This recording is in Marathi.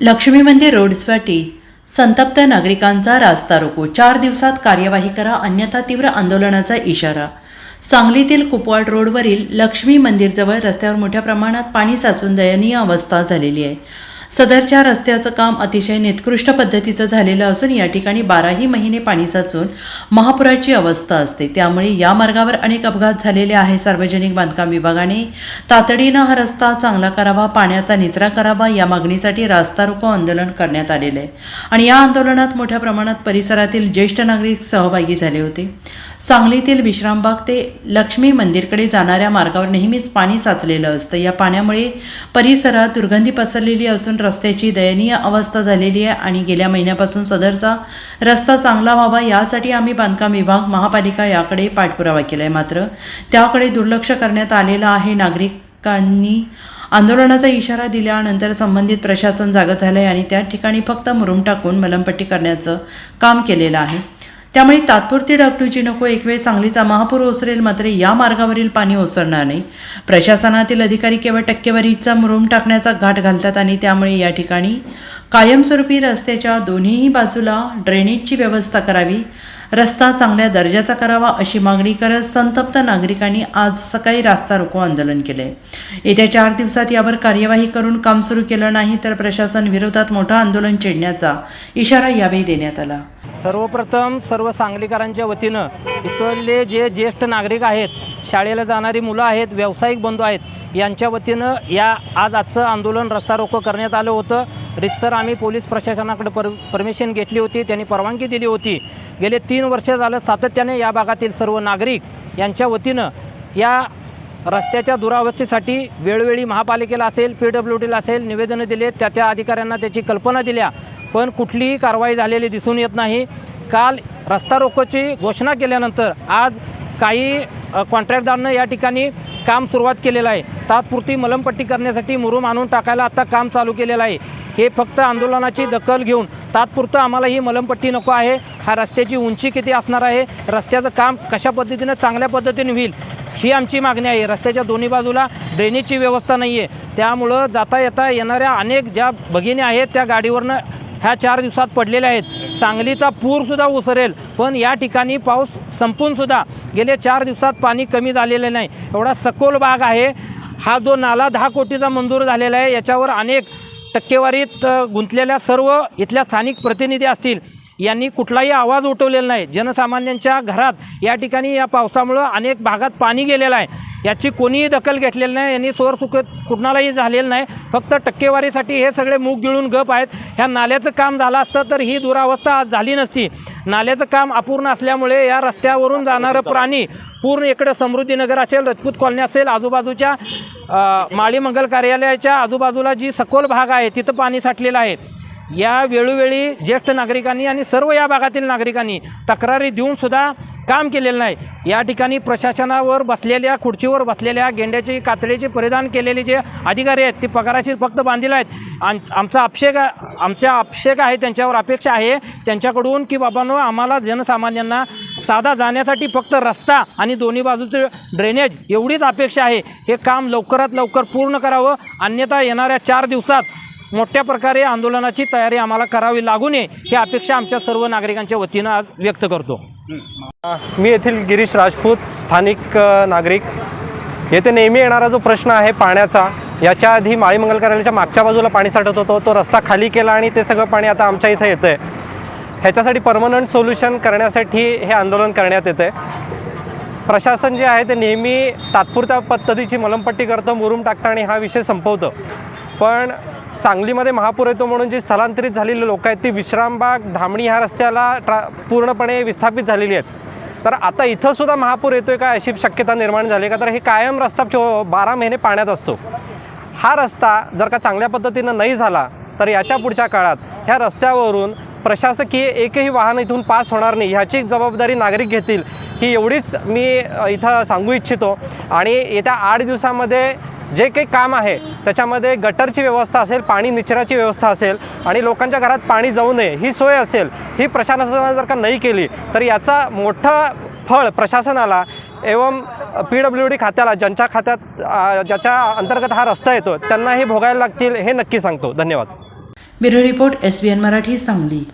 लक्ष्मी मंदिर रोडसाठी संतप्त नागरिकांचा रास्ता रोको. चार दिवसात कार्यवाही करा अन्यथा तीव्र आंदोलनाचा इशारा. सांगलीतील कुपवाड रोडवरील लक्ष्मी मंदिरजवळ रस्त्यावर मोठ्या प्रमाणात पाणी साचून दयनीय अवस्था झालेली आहे. सदरच्या रस्त्याचं काम अतिशय निकृष्ट पद्धतीचं झालेलं असून या ठिकाणी बाराही महिने पाणी साचून महापुराची अवस्था असते. त्यामुळे या मार्गावर अनेक अपघात झालेले आहे सार्वजनिक बांधकाम विभागाने. तातडीनं हा रस्ता चांगला करावा पाण्याचा निचरा करावा या मागणीसाठी रास्ता रोको आंदोलन करण्यात आलेलं आहे. आणि या आंदोलनात मोठ्या प्रमाणात परिसरातील ज्येष्ठ नागरिक सहभागी झाले होते. सांगलीतील विश्रामबाग ते लक्ष्मी मंदिरकडे जाणाऱ्या मार्गावर नेहमीच पाणी साचलेलं असतं. या पाण्यामुळे परिसरात दुर्गंधी पसरलेली असून रस्त्याची दयनीय अवस्था झालेली आहे आणि गेल्या महिन्यापासून सदरचा रस्ता चांगला व्हावा यासाठी आम्ही बांधकाम विभाग महापालिका याकडे पाठपुरावा केला आहे मात्र त्याकडे दुर्लक्ष करण्यात आलेलं आहे. नागरिकांनी आंदोलनाचा इशारा दिल्यानंतर संबंधित प्रशासन जागं झालं आहे आणि त्या ठिकाणी फक्त मुरुम टाकून मलमपट्टी करण्याचं काम केलेलं आहे. त्यामुळे तात्पुरती डागडुजी नको एक वेळ सांगलीचा महापूर ओसरेल मात्र या मार्गावरील पाणी ओसरणार नाही. प्रशासनातील अधिकारी केवळ टक्केवारीचा मुरुम टाकण्याचा घाट घालतात आणि त्यामुळे या ठिकाणी कायमस्वरूपी रस्त्याच्या दोन्हीही बाजूला ड्रेनेजची व्यवस्था करावी रस्ता चांगल्या दर्जाचा करावा अशी मागणी करत संतप्त नागरिकांनी आज सकाळी रास्ता रोको आंदोलन केले. येत्या चार दिवसात यावर कार्यवाही करून काम सुरू केलं नाही तर प्रशासन विरोधात मोठं आंदोलन छेडण्याचा इशारा यावेळी देण्यात आला. सर्वप्रथम सर्व सांगलीकरांच्या वतीनं इथले जे ज्येष्ठ नागरिक आहेत शाळेला जाणारी मुलं आहेत व्यावसायिक बंधू आहेत यांच्या वतीनं या आज आजचं आंदोलन रस्ता रोको करण्यात आलं होतं. रितसर आम्ही पोलीस प्रशासनाकडे पर परमिशन घेतली होती त्यांनी परवानगी दिली होती. गेले तीन वर्ष झालं सातत्याने या भागातील सर्व नागरिक यांच्या वतीनं या रस्त्याच्या दुरावस्थेसाठी वेळोवेळी महापालिकेला असेल पी डब्ल्यू डीला असेल निवेदनं दिले त्या त्या अधिकाऱ्यांना त्याची कल्पना दिल्या. पण कुठलीही कारवाई झालेली दिसून येत नाही. काल रस्ता रोकोची घोषणा केल्यानंतर आज काही अ, कॉन्ट्रॅक्टदारनं या ठिकाणी काम सुरुवात केलेलं आहे. तात्पुरती मलमपट्टी करण्यासाठी मुरुम आणून टाकायला आता काम चालू केलेलं आहे. हे फक्त आंदोलनाची दखल घेऊन तात्पुरतं आम्हाला ही मलमपट्टी नको आहे. हा रस्त्याची उंची किती असणार आहे? रस्त्याचं काम कशा पद्धतीनं चांगल्या पद्धतीने होईल ही आमची मागणी आहे. रस्त्याच्या दोन्ही बाजूला ड्रेनेजची व्यवस्था नाही आहे त्यामुळं जाता येता येणाऱ्या अनेक ज्या भगिनी आहेत त्या गाडीवरनं ह्या चार दिवसात पडलेल्या आहेत. सांगलीचा पूरसुद्धा उसरेल पण या ठिकाणी पाऊस संपूनसुद्धा गेले चार दिवसात पाणी कमी झालेलं नाही. एवढा सखोल भाग आहे. हा जो नाला दहा कोटीचा मंजूर झालेला आहे याच्यावर अनेक टक्केवारीत गुंतलेल्या सर्व इथल्या स्थानिक प्रतिनिधी असतील. यांनी कुठलाही आवाज उठवलेला नाही. जनसामान्यांच्या घरात या ठिकाणी या पावसामुळं अनेक भागात पाणी गेलेलं आहे. याची कोणीही दखल घेतलेली नाही यांनी चोरसुख कुणालाही झालेलं नाही. फक्त टक्केवारीसाठी हे सगळे मूग गिळून गप आहेत. ह्या नाल्याचं काम झालं असतं तर ही दुरावस्था आज झाली नसती. नाल्याचं काम अपूर्ण असल्यामुळे या रस्त्यावरून जाणारं प्राणी पूर्ण इकडं समृद्धीनगर असेल रजपूत कॉलनी असेल आजूबाजूच्या माळी मंगल कार्यालयाच्या आजूबाजूला जी सखोल भाग आहे तिथं पाणी साठलेलं आहे. या वेळोवेळी ज्येष्ठ नागरिकांनी आणि सर्व या भागातील नागरिकांनी तक्रारी देऊन सुद्धा काम केलेलं नाही. या ठिकाणी प्रशासनावर बसलेल्या खुर्चीवर बसलेल्या गेंड्याचे कातडीचे परिधान केलेले जे अधिकारी आहेत ते पगाराशी फक्त बांधील आहेत. आम आमचा अभिषेक आमच्या अभिषेक आहे त्यांच्यावर अपेक्षा आहे. त्यांच्याकडून की बाबांनो आम्हाला जनसामान्यांना साधा जाण्यासाठी फक्त रस्ता आणि दोन्ही बाजूचं ड्रेनेज एवढीच अपेक्षा आहे. हे काम लवकरात लवकर पूर्ण करावं. अन्यथा येणाऱ्या चार दिवसात मोठ्या प्रकारे आंदोलनाची तयारी आम्हाला करावी लागू नये ही अपेक्षा आमच्या सर्व नागरिकांच्या वतीनं आज व्यक्त करतो. मी येथील गिरीश राजपूत स्थानिक नागरिक. येथे नेहमी येणारा जो प्रश्न आहे पाण्याचा याच्या आधी माळी मंगल कार्यालयाच्या मागच्या बाजूला पाणी साठत होतो तो रस्ता खाली केला आणि ते सगळं पाणी आता आमच्या इथं येतं आहे ह्याच्यासाठी परमनंट सोल्युशन करण्यासाठी हे आंदोलन करण्यात येतं आहे प्रशासन जे आहे ते नेहमी तात्पुरत्या पद्धतीची मलमपट्टी करतं मुरुम टाकतं आणि हा विषय संपवतं. पण सांगलीमध्ये महापूर येतो म्हणून जी स्थलांतरित झालेली लोक आहेत ती विश्रामबाग धामणी ह्या रस्त्याला ट्रा पूर्णपणे विस्थापित झालेली आहेत. तर आता इथंसुद्धा महापूर येतो आहे का अशी शक्यता निर्माण झाली का? तर हे कायम रस्ता चो बारा महिने पाण्यात असतो. हा रस्ता जर का चांगल्या पद्धतीनं नाही झाला तर याच्या पुढच्या काळात ह्या रस्त्यावरून प्रशासकीय एकही वाहन इथून पास होणार नाही ह्याची जबाबदारी नागरिक घेतील ही एवढीच मी इथं सांगू इच्छितो. आणि येत्या आठ दिवसामध्ये जे काही काम आहे त्याच्यामध्ये गटरची व्यवस्था असेल पाणी निचराची व्यवस्था असेल आणि लोकांच्या घरात पाणी जाऊ नये ही सोय असेल ही प्रशासनाने जर का नाही केली तर याचा मोठा फळ प्रशासनाला एवं पी डब्ल्यू डी खात्याला ज्यांच्या खात्यात ज्याच्या अंतर्गत हा रस्ता येतो त्यांना हे भोगायला लागतील हे नक्की सांगतो. धन्यवाद. Bureau report S B N Marathi Sangli.